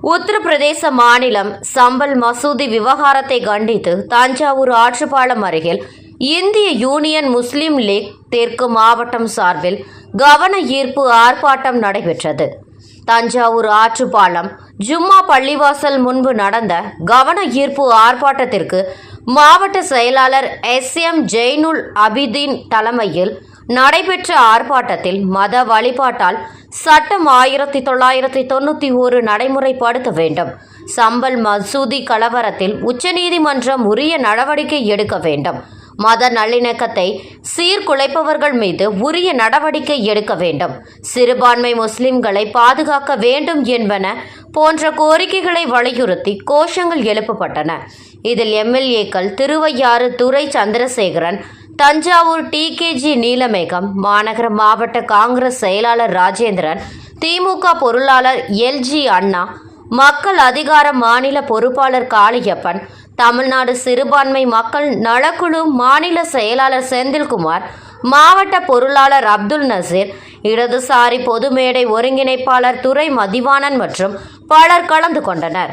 உத்தரப்பிரதேச மாநிலம் சம்பல் மசூதி விவகாரத்தை கண்டித்து தஞ்சாவூர் ஆற்றுப்பாலம் அருகில் இந்திய யூனியன் முஸ்லீம் லீக் தெற்கு மாவட்டம் சார்பில் கவன ஈர்ப்பு ஆர்ப்பாட்டம் நடைபெற்றது. தஞ்சாவூர் ஆற்றுப்பாலம் ஜும்மா பள்ளிவாசல் முன்பு நடந்த கவன ஈர்ப்பு ஆர்ப்பாட்டத்திற்கு மாவட்ட செயலாளர் எஸ் எம் ஜெய்னுல் அபிதீன் தலைமையில் நடைபெற்ற ஆர்ப்பாட்டத்தில் மத வழிபாட்டால் சட்டம் ஆயிரத்தி தொள்ளாயிரத்தி தொண்ணூற்றி ஒரு நடைமுறைப்படுத்த வேண்டும். சம்பல் மசூதி கலவரத்தில் உச்சநீதிமன்றம் உரிய நடவடிக்கை எடுக்க வேண்டும். மத நல்லிணக்கத்தை சீர்குலைப்பவர்கள் மீது உரிய நடவடிக்கை எடுக்க வேண்டும். சிறுபான்மை முஸ்லிம்களை பாதுகாக்க வேண்டும் என்பன போன்ற கோரிக்கைகளை வலியுறுத்தி கோஷங்கள் எழுப்பப்பட்டன. இதில் எம்எல்ஏக்கள் திருவையாறு துரை சந்திரசேகரன் தஞ்சாவூர் டிகேஜி நீலமேகம் மாநகர மாவட்ட காங்கிரஸ் செயலாளர் ராஜேந்திரன் திமுக பொருளாளர் எல்ஜி அண்ணா மக்கள் அதிகார மாநில பொறுப்பாளர் காளியப்பன் தமிழ்நாடு சிறுபான்மை மக்கள் நலக்குழு மாநில செயலாளர் செந்தில்குமார் மாவட்ட பொருளாளர் அப்துல் நசீர் இடதுசாரி பொதுமேடை ஒருங்கிணைப்பாளர் துரை மதிவாணன் மற்றும் பலர் கலந்து கொண்டனர்.